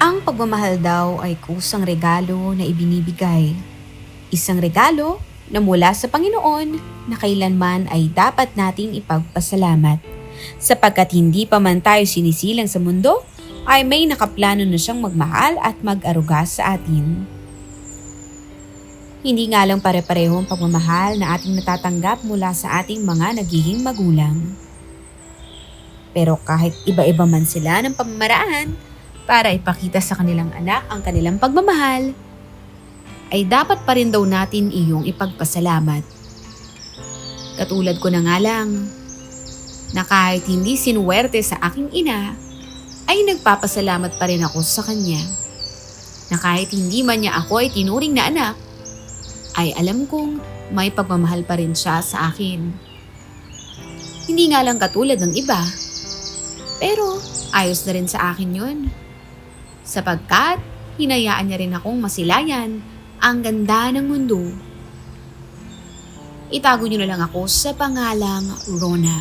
Ang pagmamahal daw ay kusang regalo na ibinibigay. Isang regalo na mula sa Panginoon na kailanman ay dapat nating ipagpasalamat. Sapagkat hindi pa man tayo sinisilang sa mundo, ay may nakaplano na siyang magmahal at mag-aruga sa atin. Hindi nga lang pare-pareho ang pagmamahal na ating natatanggap mula sa ating mga nagiging magulang. Pero kahit iba-iba man sila ng pamamaraan para ipakita sa kanilang anak ang kanilang pagmamahal, ay dapat pa rin daw natin iyong ipagpasalamat. Katulad ko na nga lang, na kahit hindi sinuwerte sa aking ina, ay nagpapasalamat pa rin ako sa kanya. Na kahit hindi man niya ako ay tinuring na anak, ay alam kong may pagmamahal pa rin siya sa akin. Hindi nga lang katulad ng iba, pero ayos na rin sa akin yun. Sapagkat hinayaan niya rin akong masilayan ang ganda ng mundo. Itago niyo na lang ako sa pangalang Rona.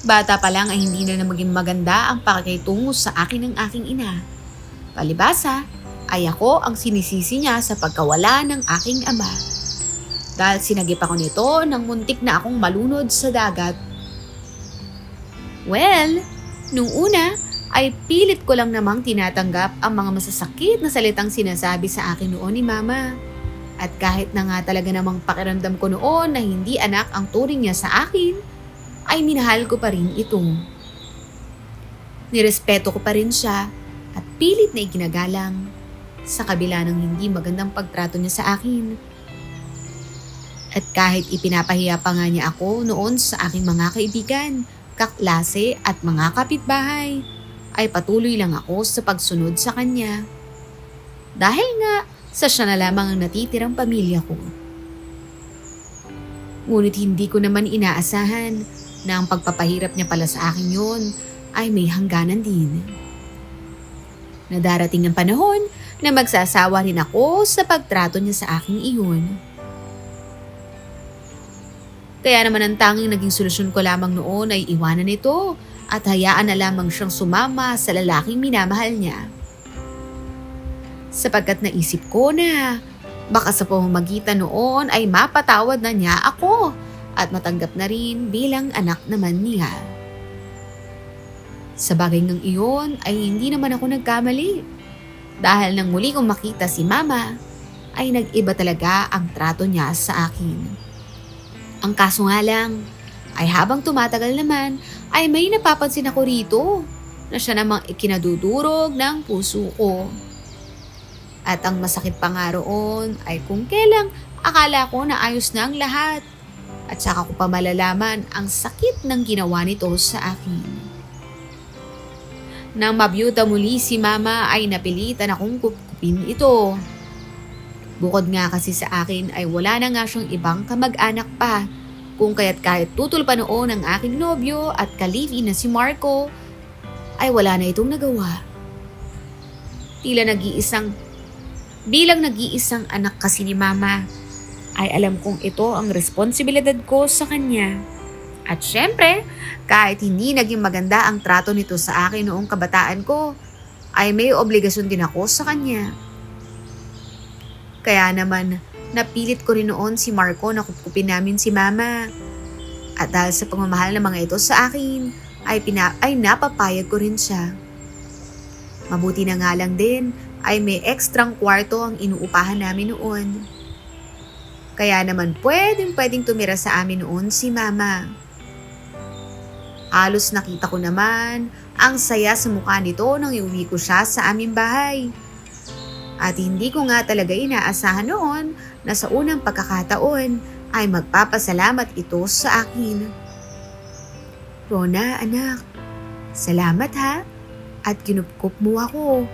Bata pa lang ay hindi na maging maganda ang pakikitungo sa akin ng aking ina. Palibasa, ay ako ang sinisisi niya sa pagkawala ng aking ama. Dahil sinagip ako nito nang muntik na akong malunod sa dagat. Well, nung una ay pilit ko lang namang tinatanggap ang mga masasakit na salitang sinasabi sa akin noon ni mama. At kahit na nga talaga namang pakiramdam ko noon na hindi anak ang turing niya sa akin, ay minahal ko pa rin ito. Nirespeto ko pa rin siya at pilit na iginagalang sa kabila ng hindi magandang pagtrato niya sa akin. At kahit ipinapahiya pa nga niya ako noon sa aking mga kaibigan, kaklase at mga kapitbahay, ay patuloy lang ako sa pagsunod sa kanya. Dahil nga sa siya na lamang ang natitirang pamilya ko. Ngunit hindi ko naman inaasahan na ang pagpapahirap niya pala sa akin yon ay may hangganan din. Nadarating ang panahon na magsasawa rin ako sa pagtrato niya sa aking iyon. Kaya naman ang tanging naging solusyon ko lamang noon ay iwanan ito at hayaan na lamang siyang sumama sa lalaking minamahal niya. Sapagkat naisip ko na baka sa pamamagitan noon ay mapatawad na niya ako at matanggap na rin bilang anak naman niya. Sa bagay ng iyon ay hindi naman ako nagkamali. Dahil nang muli kong makita si mama, ay nag-iba talaga ang trato niya sa akin. Ang kaso nga lang, ay habang tumatagal naman, ay may napapansin ako rito na siya namang ikinadudurog ng puso ko. At ang masakit pa nga roon ay kung kailang akala ko na ayos na ang lahat. At saka ko pa malalaman ang sakit ng ginawa nito sa akin. Nang mabiyuta muli si mama ay napilitan akong kupkupin ito. Bukod nga kasi sa akin ay wala na nga siyang ibang kamag-anak pa. Kung kaya't kahit tutol noon ang aking nobyo at kalivi na si Marco, ay wala na itong nagawa. Tila nag-iisang, bilang nag-iisang anak kasi ni mama, ay alam kong ito ang responsibilidad ko sa kanya. At syempre, kahit hindi naging maganda ang trato nito sa akin noong kabataan ko, ay may obligasyon din ako sa kanya. Kaya naman, napilit ko rin noon si Marco na kupkupin namin si Mama. At dahil sa pagmamahal ng mga ito sa akin, ay, pina- ay napapayag ko rin siya. Mabuti na nga lang din ay may ekstrang kwarto ang inuupahan namin noon. Kaya naman pwedeng pwedeng tumira sa amin noon si Mama. Halos nakita ko naman ang saya sa mukha nito nang iuwi ko siya sa aming bahay. At hindi ko nga talaga inaasahan noon na sa unang pagkakataon ay magpapasalamat ito sa akin. Rona, anak, salamat ha at kinupkup mo ako.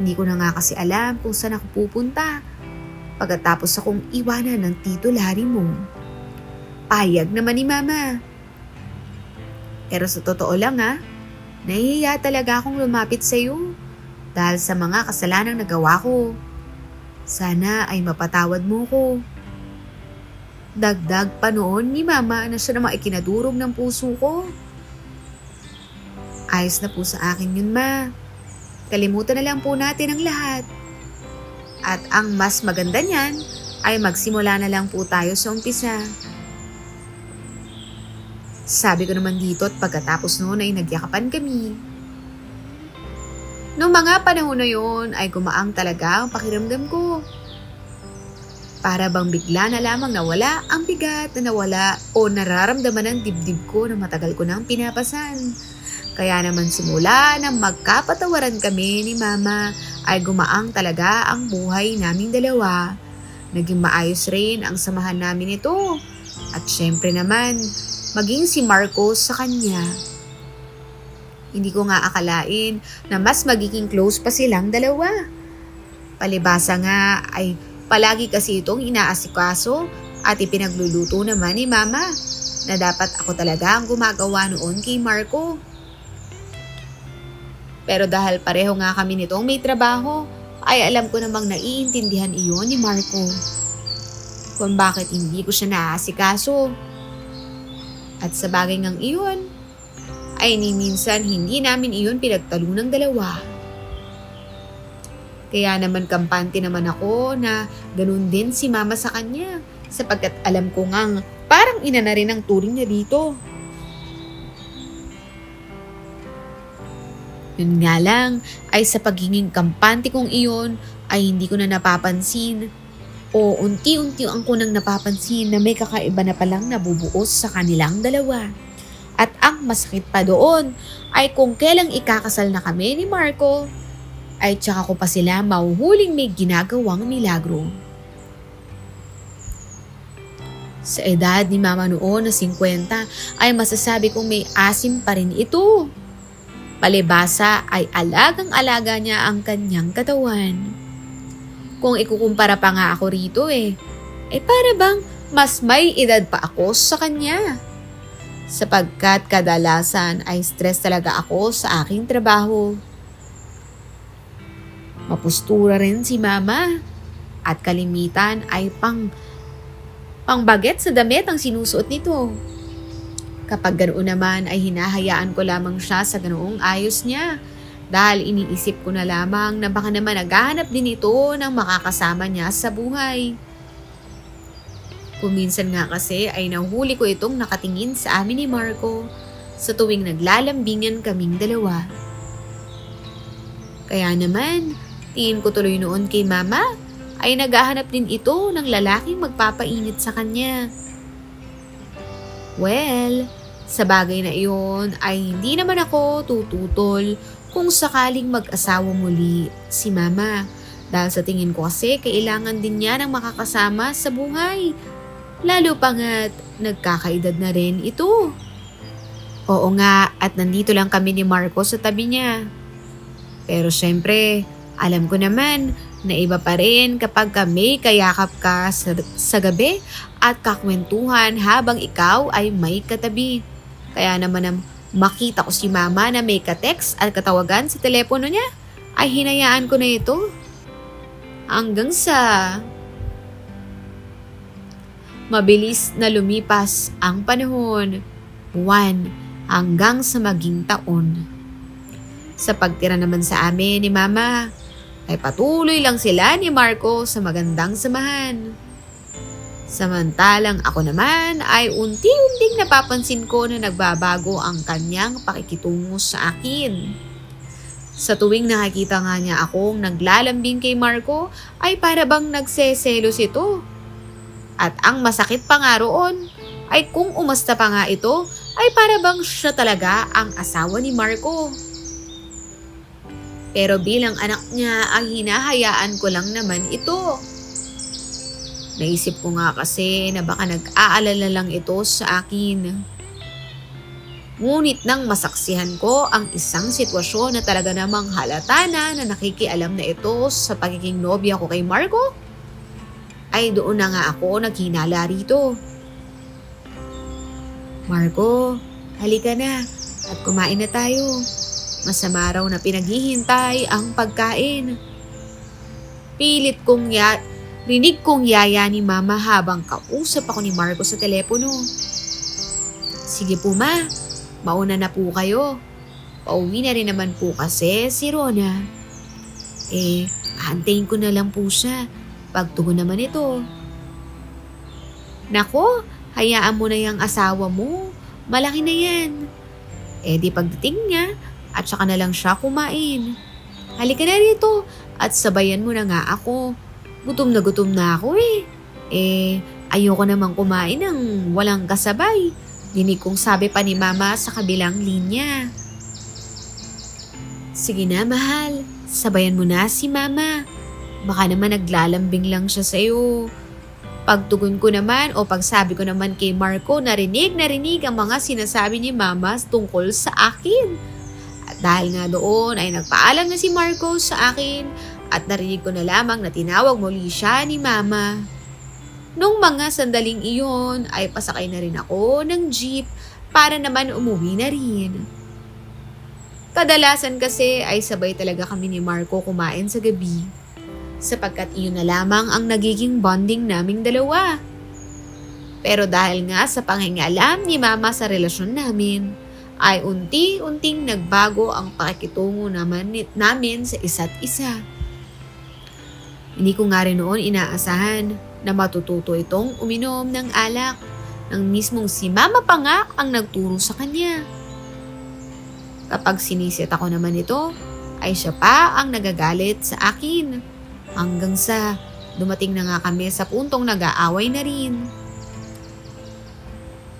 Hindi ko na nga kasi alam kung saan ako pupunta pagkatapos akong iwanan ng tito Larry mo. Payag naman ni mama. Pero sa totoo lang ha, nahihiya talaga akong lumapit sa iyo dahil sa mga kasalanang nagawa ko. Sana ay mapatawad mo ko. Dagdag pa noon ni mama na siya namang ikinadurog ng puso ko. Ayos na po sa akin yun ma. kalimutan na lang po natin ang lahat. At ang mas maganda niyan ay magsimula na lang po tayo sa umpisa. Sabi ko naman dito at pagkatapos noon ay nagyakapan kami. Noong mga panahon na yun ay gumaang talaga ang pakiramdam ko. Para bang bigla na lamang nawala ang bigat na nawala o nararamdaman ng dibdib ko na matagal ko nang pinapasan. Kaya naman simula nang magkapatawaran kami ni mama ay gumaang talaga ang buhay naming dalawa. Naging maayos rin ang samahan namin ito. At syempre naman, maging si Marcos sa kanya. Hindi ko nga akalain na mas magiging close pa silang dalawa. Palibasa nga ay palagi kasi itong inaasikaso at ipinagluluto naman ni mama na dapat ako talaga ang gumagawa noon kay Marco. Pero dahil pareho nga kami nitong may trabaho, ay alam ko namang naiintindihan iyon ni Marco. Kung bakit hindi ko siya naaasikaso. At sa bagay ngang iyon, ay ni minsan hindi namin iyon pinagtalo ng dalawa. Kaya naman kampante naman ako na ganun din si mama sa kanya sapagkat alam ko ngang parang ina na rin ang turing niya dito. Yun nga lang ay sa pagiging kampante kong iyon ay hindi ko na napapansin o unti-unti ang ko nang napapansin na may kakaiba na palang nabubuos sa kanilang dalawa. At ang masakit pa doon ay kung kailang ikakasal na kami ni Marco, ay tsaka ko pa sila mahuhuling may ginagawang milagro. Sa edad ni mama noon na 50 ay masasabi kong may asim pa rin ito. Palibasa ay alagang-alaga niya ang kanyang katawan. Kung ikukumpara pa nga ako rito eh, eh para bang mas may edad pa ako sa kanya. Sapagkat kadalasan ay stress talaga ako sa aking trabaho. Mapustura rin si mama at kalimitan ay pang pangbaget sa damit ang sinusuot nito. Kapag ganoon naman ay hinahayaan ko lamang siya sa ganoong ayos niya dahil iniisip ko na lamang na baka naman naghahanap din ito ng makakasama niya sa buhay. Kuminsan nga kasi ay nahuli ko itong nakatingin sa amin ni Marco sa tuwing naglalambingan kaming dalawa. Kaya naman, tingin ko tuloy noon kay mama ay naghahanap din ito ng lalaking magpapainit sa kanya. Well, sa bagay na iyon ay hindi naman ako tututol kung sakaling mag-asawa muli si mama. Dahil sa tingin ko kasi kailangan din niya ng makakasama sa buhay. Lalo pa nga't nagkakaedad na rin ito. Oo nga at nandito lang kami ni Marco sa tabi niya. Pero syempre, alam ko naman na iba pa rin kapag kami kayakap ka sa, sa gabi at kakwentuhan habang ikaw ay may katabi. Kaya naman makita ko si mama na may katext at katawagan sa telepono niya, ay hinayaan ko na ito. Hanggang sa mabilis na lumipas ang panahon, buwan, hanggang sa maging taon. Sa pagtira naman sa amin ni mama, ay patuloy lang sila ni Marco sa magandang samahan. Samantalang ako naman ay unti-unting napapansin ko na nagbabago ang kanyang pakikitungo sa akin. Sa tuwing nakikita nga niya akong naglalambing kay Marco ay para bang nagseselos ito. At ang masakit pa nga roon ay kung umasta pa nga ito ay para bang siya talaga ang asawa ni Marco. Pero bilang anak niya ay hinahayaan ko lang naman ito. Naisip ko nga kasi na baka nag-aalala lang ito sa akin. Ngunit nang masaksihan ko ang isang sitwasyon na talaga namang halata na na nakikialam na ito sa pagiging nobya ko kay Marco, ay doon na nga ako naghinala rito. Marco, halika na at kumain na tayo. Masama raw na pinaghihintay ang pagkain. Pilit kong ya rinig kong yaya ni mama habang kausap ako ni Marco sa telepono. Sige po ma, mauna na po kayo. Pauwi na rin naman po kasi si Rona. Eh, aantayin ko na lang po siya. Pagtugon naman ito. Nako, hayaan mo na yung asawa mo. Malaki na yan. Eh di pagdating niya, at saka na lang siya kumain. Halika na rito at sabayan mo na nga ako. Gutom na gutom na ako eh. Eh, ayoko namang kumain ng walang kasabay. Dinig kong sabi pa ni mama sa kabilang linya. Sige na mahal, sabayan mo na si mama. Baka naman naglalambing lang siya sa'yo. Pagtugon ko naman o pagsabi ko naman kay Marco, narinig narinig ang mga sinasabi ni mama tungkol sa akin. At dahil nga doon ay nagpaalam na si Marco sa akin at narinig ko na lamang na tinawag muli siya ni mama. Nung mga sandaling iyon ay pasakay na rin ako ng jeep para naman umuwi na rin. Kadalasan kasi ay sabay talaga kami ni Marco kumain sa gabi sapagkat iyon na lamang ang nagiging bonding naming dalawa. Pero dahil nga sa pangingalam ni Mama sa relasyon namin, ay unti-unting nagbago ang pakikitungo naman namin sa isa't isa. Hindi ko nga rin noon inaasahan na matututo itong uminom ng alak nang mismong si Mama pa nga ang nagturo sa kanya. Kapag sinisit ako naman ito, ay siya pa ang nagagalit sa akin. Hanggang sa dumating na nga kami sa puntong nag-aaway na rin.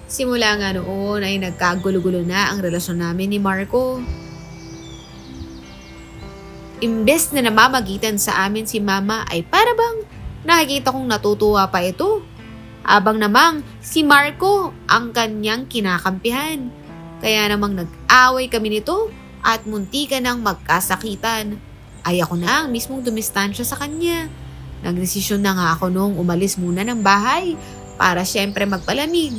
Simula nga noon ay nagkagulo-gulo na ang relasyon namin ni Marco. Imbes na namamagitan sa amin si Mama ay para bang nakikita kong natutuwa pa ito. Abang namang si Marco ang kanyang kinakampihan. Kaya namang nag-away kami nito at munti ka nang magkasakitan ay ako na ang mismong dumistansya sa kanya. Nagdesisyon na nga ako noong umalis muna ng bahay para syempre magpalamig.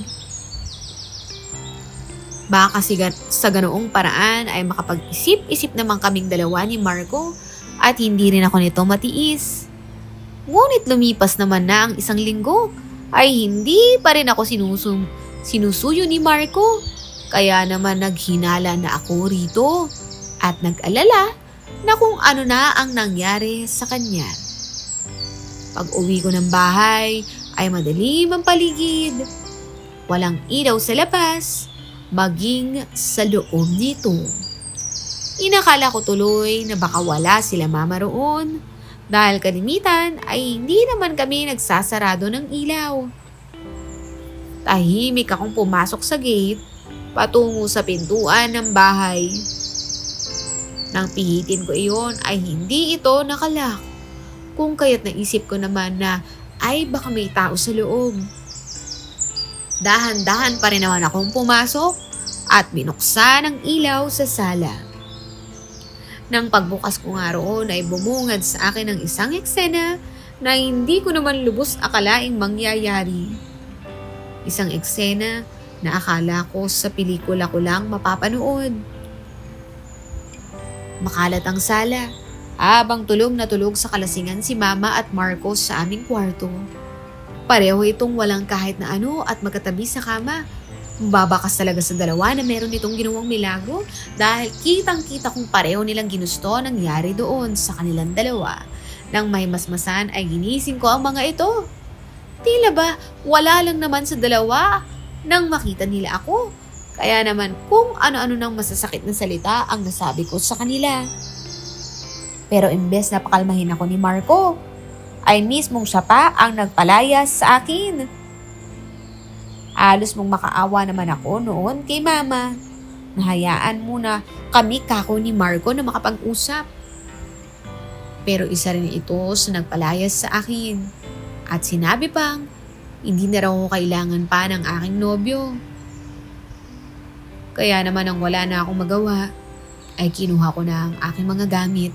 Baka gan- sa ganoong paraan ay makapag-isip-isip naman kaming dalawa ni Marco at hindi rin ako nito matiis. Ngunit lumipas naman na ang isang linggo ay hindi pa rin ako sinusum sinusuyo ni Marco. Kaya naman naghinala na ako rito at nag-alala na kung ano na ang nangyari sa kanya. Pag uwi ko ng bahay ay madilim ang paligid. Walang ilaw sa labas, maging sa loob nito. Inakala ko tuloy na baka wala sila mama roon dahil kalimitan ay hindi naman kami nagsasarado ng ilaw. Tahimik akong pumasok sa gate patungo sa pintuan ng bahay. Nang pihitin ko iyon ay hindi ito nakalak. Kung kaya't naisip ko naman na ay baka may tao sa loob. Dahan-dahan pa rin naman akong pumasok at binuksan ang ilaw sa sala. Nang pagbukas ko nga roon ay bumungad sa akin ang isang eksena na hindi ko naman lubos akalaing mangyayari. Isang eksena na akala ko sa pelikula ko lang mapapanood. Makalat ang sala. Habang tulog na tulog sa kalasingan si Mama at Marcos sa aming kwarto. Pareho itong walang kahit na ano at magkatabi sa kama. Babakas talaga sa dalawa na meron itong ginawang milagro dahil kitang-kita kong pareho nilang ginusto ang nangyari doon sa kanilang dalawa. Nang may masmasan ay ginising ko ang mga ito. Tila ba wala lang naman sa dalawa nang makita nila ako. Kaya naman kung ano-ano nang masasakit na salita ang nasabi ko sa kanila. Pero imbes na pakalmahin ako ni Marco, ay mismong siya pa ang nagpalayas sa akin. Alos mong makaawa naman ako noon kay mama. Nahayaan muna kami kako ni Marco na makapag-usap. Pero isa rin ito sa nagpalayas sa akin. At sinabi pang, hindi na raw kailangan pa ng aking nobyo. Kaya naman ang wala na akong magawa, ay kinuha ko na ang aking mga gamit.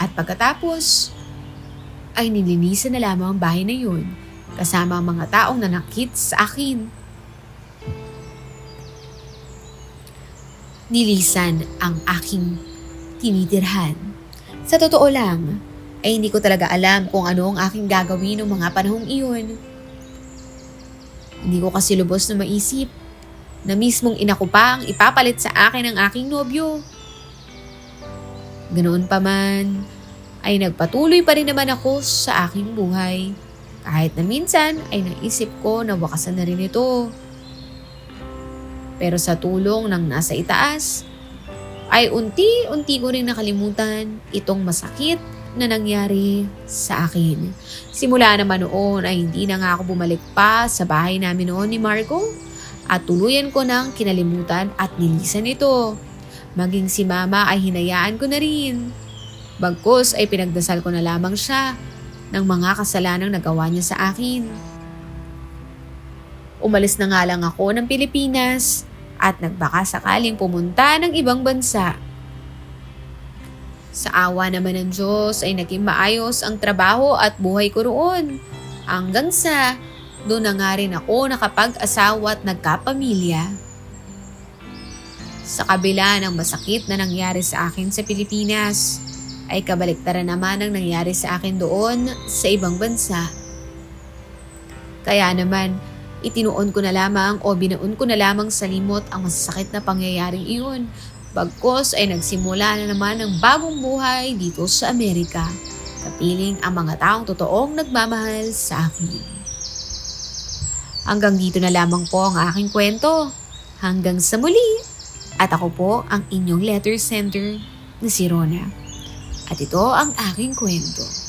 At pagkatapos, ay nilinisan na lamang ang bahay na yun kasama ang mga taong nanakit sa akin. Nilisan ang aking tinitirhan. Sa totoo lang, ay hindi ko talaga alam kung ano ang aking gagawin ng mga panahong iyon. Hindi ko kasi lubos na maisip na mismong ina ko pa ang ipapalit sa akin ng aking nobyo. Ganoon pa man, ay nagpatuloy pa rin naman ako sa aking buhay. Kahit na minsan ay naisip ko na wakasan na rin ito. Pero sa tulong ng nasa itaas, ay unti-unti ko rin nakalimutan itong masakit na nangyari sa akin. Simula naman noon ay hindi na nga ako bumalik pa sa bahay namin noon ni Marco at tuluyan ko nang kinalimutan at nilisan ito. Maging si mama ay hinayaan ko na rin. Bagkus ay pinagdasal ko na lamang siya ng mga kasalanang nagawa niya sa akin. Umalis na nga lang ako ng Pilipinas at nagbaka sakaling pumunta ng ibang bansa. Sa awa naman ng Diyos ay naging maayos ang trabaho at buhay ko roon. Hanggang sa doon na nga rin ako nakapag-asawa at nagkapamilya. Sa kabila ng masakit na nangyari sa akin sa Pilipinas, ay kabaliktaran naman ang nangyari sa akin doon sa ibang bansa. Kaya naman, itinuon ko na lamang o binaon ko na lamang sa limot ang masasakit na pangyayaring iyon. Bagkos ay nagsimula na naman ang bagong buhay dito sa Amerika. Kapiling ang mga taong totoong nagmamahal sa akin. Hanggang dito na lamang po ang aking kwento. Hanggang sa muli. At ako po ang inyong letter sender na si Rona. At ito ang aking kwento.